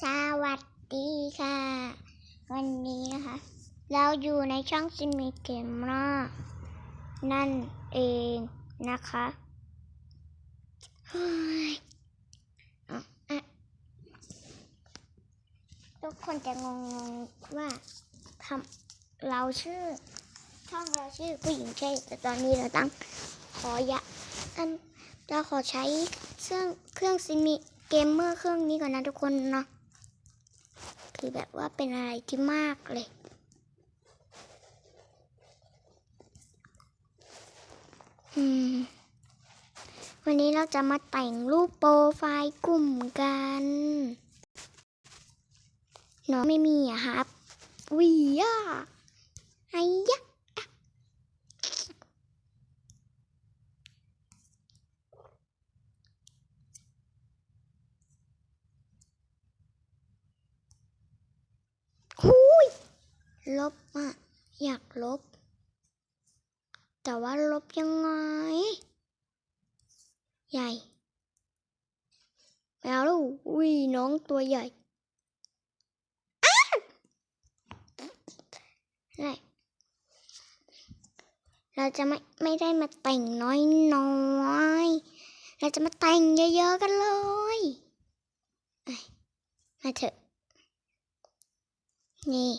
สวัสดีค่ะ วันนี้นะคะ เราอยู่ในช่องซิมิเกมมานั่นเองนะคะเฮ้ยอะอะทุกคนจะงงว่าทำเราชื่อ ช่องเราชื่อผู้หญิงใช่ แต่ตอนนี้เราตั้งขอยะอันเราขอใช้เครื่องเครื่องซิมิเกมเมอร์เครื่องนี้ก่อนนะทุกคนเนาะ คือแบบว่าเป็นอะไรที่มากเลย อืม วันนี้เราจะมาแต่งรูปโปรไฟล์กลุ่มกันน้องไม่มีอะครับวิยาไอ้ยะอะหุย ลบอะอยากลบ แต่ว่าลบยังไง ใหญ่ไม่เอาแล้วอุ้ยน้องตัวใหญ่อ้าวไรเราจะไม่ไม่ได้มาแต่งน้อยน้อยเราจะมาแต่งเยอะๆกันเลยมาเถอะ นี่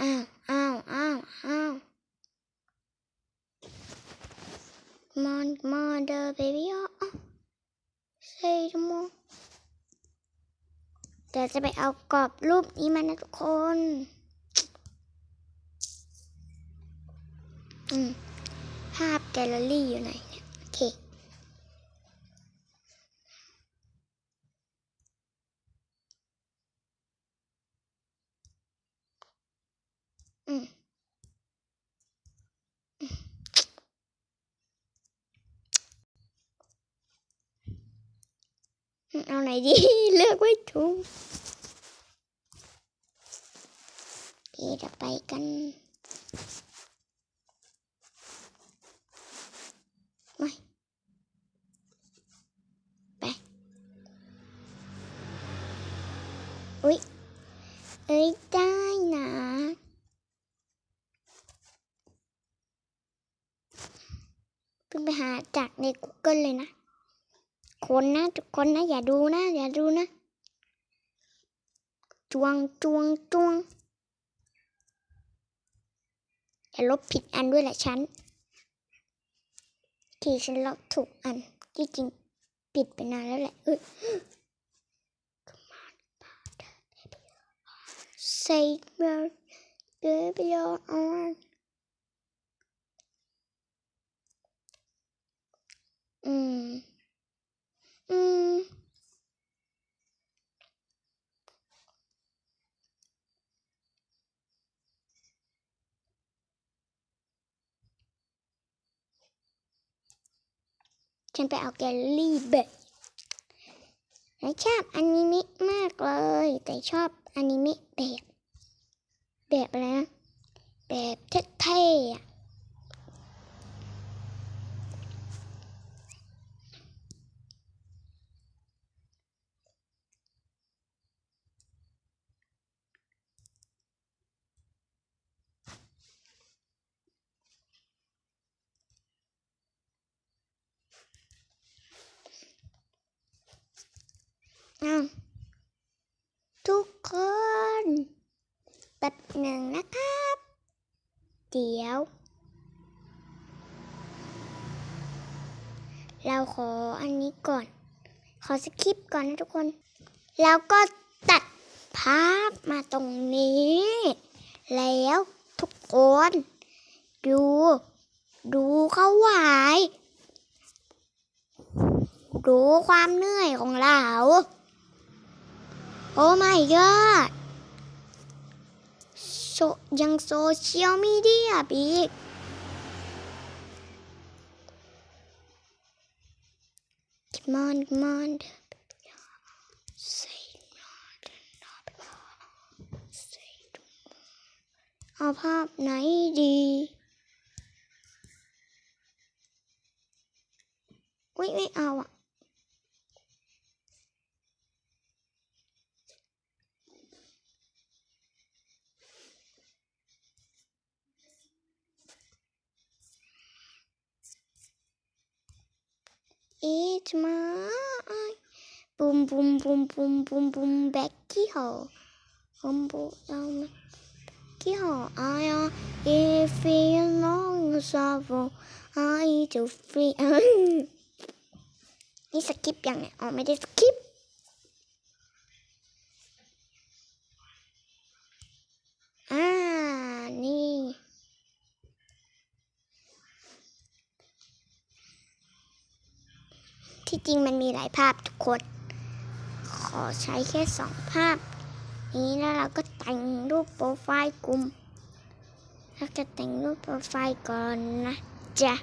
อ้าวอ้าวอ้าวอ้าว Come on, come on, the baby. Oh, oh. Say no more. เดี๋ยวจะไปเอากรอบรูปนี้มานะทุกคนอืมภาพแกลเลอรี่อยู่ไหนเนี่ย โอเค อืม เอาไหนดี เลือกไม่ถูกพี่จะไปกันไม่ไป อุ๊ยเอ้ยได้นะเพิ่งไปหาจากใน Google เลยนะ คนนะทุกคนนะ อย่าดูนะ อย่าดูนะจวงจวงจวงอย่าลบผิดอันด้วยแหละฉันที่ฉันลบถูกอันที่จริงปิดไปนานแล้วแหละเอ้ย Say more baby you're on อืม อืมฉันไปเอาแกลเลอรี่แบบฉันชอบอนิเมะมากเลย แต่ชอบอนิเมะแบบ แบบอะไรนะ แบบเท่ๆอะ ทุกคนแป๊บหนึ่งนะครับ เดี๋ยว เราขออันนี้ก่อน ขอสคริปก่อนนะทุกคน แล้วก็ตัดภาพมาตรงนี้ แล้วทุกคน ดู ดูเขาไหวายดูความเหนื่อยของเรา โอ้ my god โซยังโซเชียลมีเดียบีกมอนมอนเอาภาพไหนดีอุ้ยไม่เอาอะ it's mine. Boom, boom, boom, boom, boom, boom, Becky Ho. Humble, um, Becky Ho. I am if you long sorrow, I do free. นี่สกิปยังเนี่ยอ๋อไม่ได้สกิปอ่านี่ ที่จริงมันมีหลายภาพทุกคน ขอใช้แค่สองภาพ นี้แล้วเราก็แต่งรูปโปรไฟล์กลุ่มเราจะแต่งรูปโปรไฟล์ก่อนนะจ๊ะ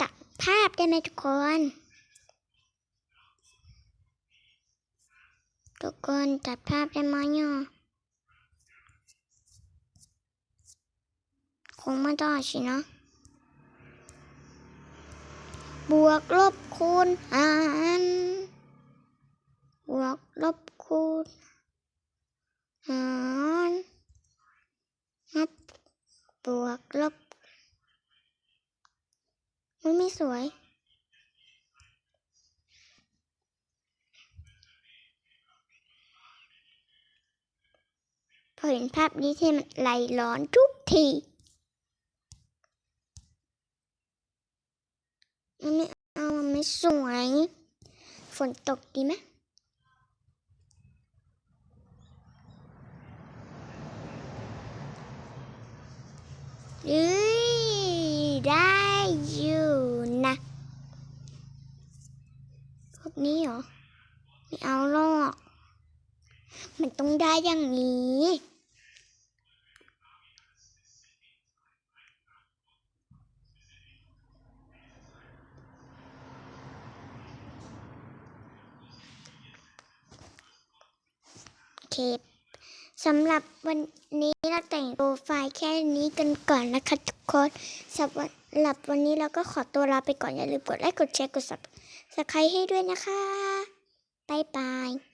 ตัดภาพได้ไหมทุกคน ทุกคนตัดภาพได้ไหมอะคงไม่ได้สินะ บวกลบคูณหารบวกลบคูณหารนับบวกลบ มันไม่สวย พอเห็นภาพนี้ที่มันไหลร้อนทุกที มันไม่เอามันไม่สวย ฝนตกดีไหมอ้ยได้อยู่นะพวกนี้เหรอ ไม่เอาหรอก มันต้องได้อย่างนี้ โอเคสำหรับวันนี้เราแต่งโปรไฟล์แค่นี้กันก่อนนะคะทุกคนสำหรับวันนี้เราก็ขอตัวลาไปก่อนอย่าลืมกดไลค์กดแชร์กด subscribe ให้ด้วยนะคะ บ๊ายบาย